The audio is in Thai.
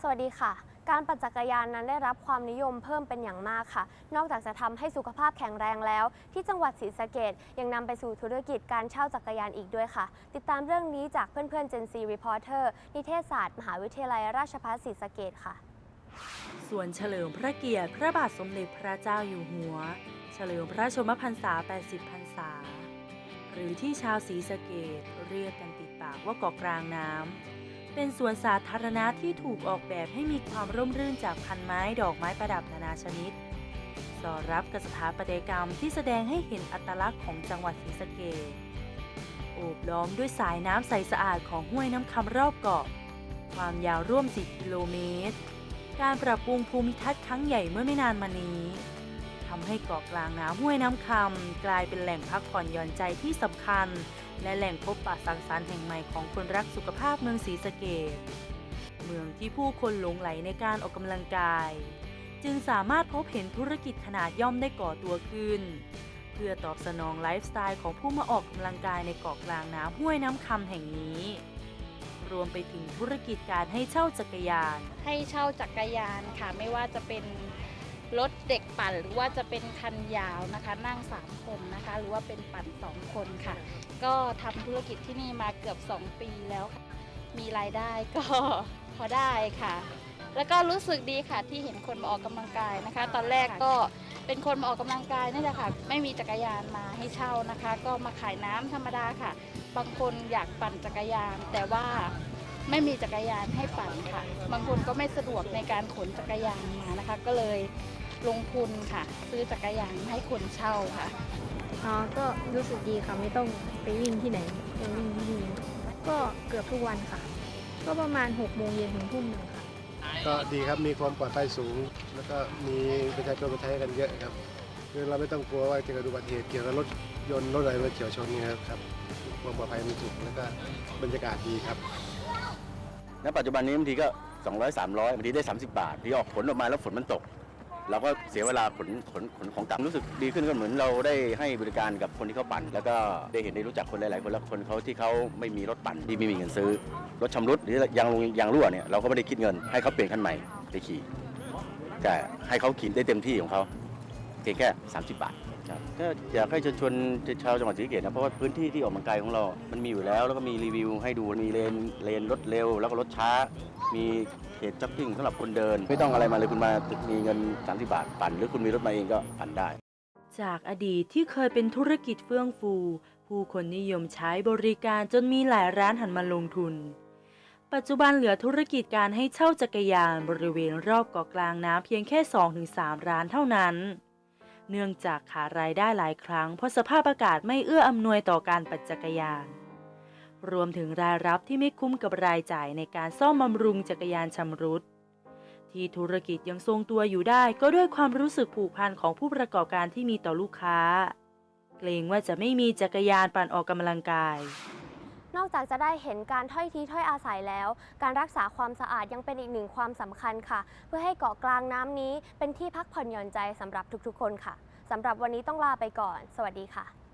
สวัสดีค่ะ การปั่นจักรยานนั้นได้รับความนิยมเพิ่มเป็นอย่างมากค่ะ นอกจากจะทำให้สุขภาพแข็งแรงแล้ว ที่จังหวัดศรีสะเกดยังนำไปสู่ธุรกิจการเช่าจักรยานอีกด้วยค่ะ ติดตามเรื่องนี้จากเพื่อนๆ Gen Z Reporter นิเทศศาสตร์ มหาวิทยาลัยราชภัฏศรีสะเกดค่ะส่วนเฉลิมพระเกียรติพระบาทสมเด็จพระเจ้าอยู่หัว เฉลิมพระชนมพรรษา 80 พรรษา หรือที่ชาวศรีสะเกดเรียกกันติดปากว่าเกาะกลางน้ำ เป็นสวนสาธารณะที่ถูกออกแบบให้มีความร่มรื่นจากพันไม้ดอกไม้ประดับนานาชนิด สอดรับกับสถาปัตยกรรมที่แสดงให้เห็นอัตลักษณ์ของจังหวัดศรีสะเกดโอบล้อมด้วยสายน้ำใสสะอาดของห้วยน้ำคำรอบเกาะ ความยาวร่วม 10 กิโลเมตร การปรับปรุงภูมิทัศน์ครั้งใหญ่เมื่อไม่นานมานี้ ทำให้เกาะกลางน้ำห้วยน้ำคำกลายเป็นแหล่งพักผ่อนหย่อนใจที่สำคัญ และแหล่งพบปะสังสรรค์แห่งใหม่ของคนรักสุขภาพเมืองศรีสะเกดเมืองที่ผู้คนหลงไหลในการออกกำลังกาย จึงสามารถพบเห็นธุรกิจขนาดย่อมได้ก่อตัวขึ้น เพื่อตอบสนองไลฟ์สไตล์ของผู้มาออกกำลังกายในเกาะกลางน้ำห้วยน้ำคำแห่งนี้รวมไปถึงธุรกิจการให้เช่าจักรยาน ให้เช่าจักรยานค่ะ ไม่ว่าจะเป็น รถเด็กปั่นหรือว่าจะเป็นคันยาวนะคะ นั่ง 3 คนนะคะ หรือว่าเป็นปั่น 2 คนค่ะ ก็ทำธุรกิจที่นี่มาเกือบ 2 ปีแล้วค่ะ มีรายได้ก็พอได้ค่ะ แล้วก็รู้สึกดีค่ะที่เห็นคนมาออกกำลังกายนะคะ ตอนแรกก็เป็นคนมาออกกำลังกายนี่แหละค่ะ ไม่มีจักรยานมาให้เช่านะคะ ก็มาขายน้ำธรรมดาค่ะ บางคนอยากปั่นจักรยาน แต่ว่า ไม่มีจักรยานให้ปั่นค่ะ บางคนก็ไม่สะดวกในการขนจักรยานมานะคะ ก็เลยลงทุนค่ะ ซื้อจักรยานให้คนเช่าค่ะอ๋อก็รู้สึกดีค่ะไม่ต้องไปวิ่งที่ไหนไปวิ่งที่นี่ก็เกือบทุกวันค่ะ ก็ประมาณ6โมงเย็นถึงทุ่มหนึ่งค่ะ ก็ดีครับมีความปลอดภัยสูง แล้วก็มีประชาชนมาใช้กันเยอะครับคือเราไม่ต้องกลัวว่าจะเกิดอุบัติเหตุเกี่ยวกับรถยนต์รถอะไรมาเฉียวชนเนี่ยครับความปลอดภัยมันสูงแล้วก็บรรยากาศดีครับ ณปัจจุบันนี้บางทีก็ 200 300บางทีได้ 30 บาทที่ออกผลออกมาแล้วฝนมันตก เราก็เสียเวลาขนขนขนของกลับรู้สึกดีขึ้นก็เหมือนเราได้ให้บริการกับคนที่เขาปั่น แล้วก็ได้เห็นได้รู้จักคนหลาย ๆ คนแล้วคนเขาที่เขาไม่มีรถปั่นที่ไม่มีเงินซื้อ รถชำรุดหรือยางลงยางรั่วเนี่ยเราก็ไม่ได้คิดเงินให้เขาเปลี่ยนคันใหม่ไปขี่แต่ให้เขาขี่ได้เต็มที่ของเขาเพียงแค่ 30 บาท ก็อยากให้เชิญชวนชาวจังหวัดศรีสะเกษนะเพราะว่าพื้นที่ที่ออกกำลังกายของเรา มันมีอยู่แล้ว แล้วก็มีรีวิวให้ดูมีเลนเลนรถเร็ว แล้วก็รถช้า มีเขตจ็อกกิ้งสำหรับคนเดิน ไม่ต้องอะไรมาเลยคุณมามีเงิน30บาทปั่นหรือคุณมีรถมาเองก็ปั่นได้ จากอดีตที่เคยเป็นธุรกิจเฟื่องฟู ผู้คนนิยมใช้บริการจนมีหลายร้านหันมาลงทุน ปัจจุบันเหลือธุรกิจการให้เช่าจักรยานบริเวณรอบเกาะกลางน้ำเพียงแค่ 2-3 ร้านเท่านั้น เนื่องจากขาดรายได้หลายครั้งเพราะสภาพอากาศไม่เอื้ออำนวยต่อการปั่นจักรยาน รวมถึงรายรับที่ไม่คุ้มกับรายจ่ายในการซ่อมบำรุงจักรยานชำรุด ที่ธุรกิจยังทรงตัวอยู่ได้ก็ด้วยความรู้สึกผูกพันของผู้ประกอบการที่มีต่อลูกค้า เกรงว่าจะไม่มีจักรยานปั่นออกกำลังกาย นอกจากจะได้เห็นการถ้อยทีถ้อยอาศัยแล้ว การรักษาความสะอาดยังเป็นอีกหนึ่งความสำคัญค่ะ เพื่อให้เกาะกลางน้ำนี้เป็นที่พักผ่อนหย่อนใจสำหรับทุกๆ คนค่ะสำหรับวันนี้ต้องลาไปก่อน สวัสดีค่ะ